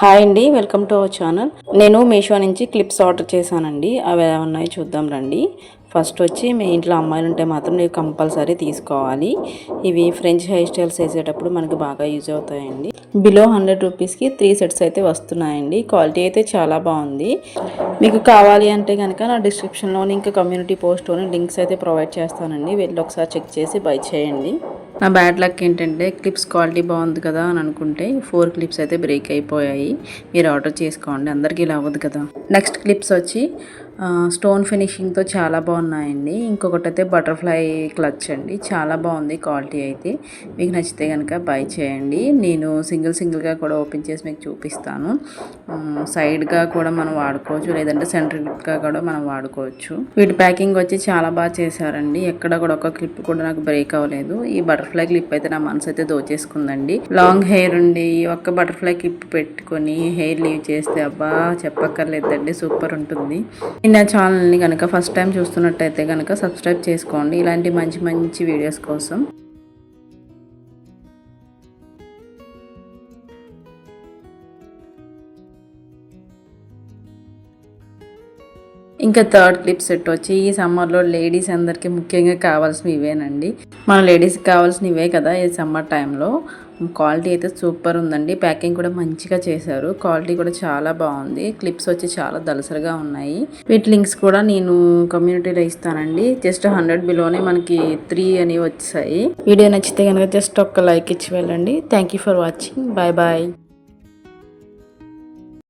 Hi అండి welcome to our channel. నేను మీషో నుంచి క్లిప్స్ ఆర్డర్ చేశానండి. అవి ఎలా ఉన్నాయో చూద్దాం రండి. ఫస్ట్ వచ్చి మీ ఇంట్లో అమ్మాయిలు ఉంటే మాత్రం నీవు కంపల్సరీ తీసుకోవాలి. ఇవి ఫ్రెంచ్ హెయిర్ స్టైల్స్ వేసేటప్పుడు మనకి బాగా యూజ్ అవుతాయండి. బిలో హండ్రెడ్ రూపీస్కి త్రీ సెట్స్ అయితే వస్తున్నాయండి. క్వాలిటీ అయితే చాలా బాగుంది. మీకు కావాలి అంటే కనుక నా డిస్క్రిప్షన్లోని ఇంకా కమ్యూనిటీ పోస్ట్లోని లింక్స్ అయితే ప్రొవైడ్ చేస్తానండి. వెళ్ళి ఒకసారి చెక్ చేసి బై చేయండి. నా బ్యాడ్ లక్ ఏంటంటే క్లిప్స్ క్వాలిటీ బాగుంది కదా అని అనుకుంటే ఫోర్ క్లిప్స్ అయితే బ్రేక్ అయిపోయాయి. మీరు ఆర్డర్ చేసుకోండి అందరికీ ఇలా అవ్వదు కదా. నెక్స్ట్ క్లిప్స్ వచ్చి స్టోన్ ఫినిషింగ్తో చాలా బాగున్నాయండి. ఇంకొకటి అయితే బటర్ఫ్లై క్లచ్ అండి. చాలా బాగుంది క్వాలిటీ అయితే. మీకు నచ్చితే కనుక బై చేయండి. నేను సింగిల్ సింగిల్గా కూడా ఓపెన్ చేసి మీకు చూపిస్తాను. సైడ్గా కూడా మనం వాడుకోవచ్చు. లేదంటే సెంట్రల్గా కూడా మనం వాడుకోవచ్చు. వీటి ప్యాకింగ్ వచ్చి చాలా బాగా చేశారండి. ఎక్కడ కూడా ఒక క్లిప్ కూడా నాకు బ్రేక్ అవ్వలేదు. ఈ బటర్ఫ్లై క్లిప్ అయితే నా మనసు అయితే దోచేసుకుందండి. లాంగ్ హెయిర్ ఉండి ఒక్క బటర్ఫ్లై క్లిప్ పెట్టుకొని హెయిర్ లీవ్ చేస్తే అబ్బా చెప్పక్కర్లేదండి. సూపర్ ఉంటుంది. నా ఛానల్ని కనుక ఫస్ట్ టైం చూస్తున్నట్టయితే కనుక సబ్స్క్రైబ్ చేసుకోండి. ఇలాంటి మంచి మంచి వీడియోస్ కోసం ఇంకా థర్డ్ క్లిప్ సెట్ వచ్చి ఈ సమ్మర్లో లేడీస్ అందరికీ ముఖ్యంగా కావాల్సినవి ఇవేనండి. మన లేడీస్కి కావాల్సినవి ఇవే కదా ఈ సమ్మర్ టైంలో. క్వాలిటీ అయితే సూపర్ ఉందండి. ప్యాకింగ్ కూడా మంచిగా చేశారు. క్వాలిటీ కూడా చాలా బాగుంది. క్లిప్స్ వచ్చి చాలా దలసరిగా ఉన్నాయి. వీటి లింక్స్ కూడా నేను కమ్యూనిటీలో ఇస్తానండి. జస్ట్ హండ్రెడ్ బిలోనే మనకి త్రీ అని వచ్చాయి. వీడియో నచ్చితే కనుక జస్ట్ ఒక్క లైక్ ఇచ్చి వెళ్ళండి. Thank you for watching. Bye bye.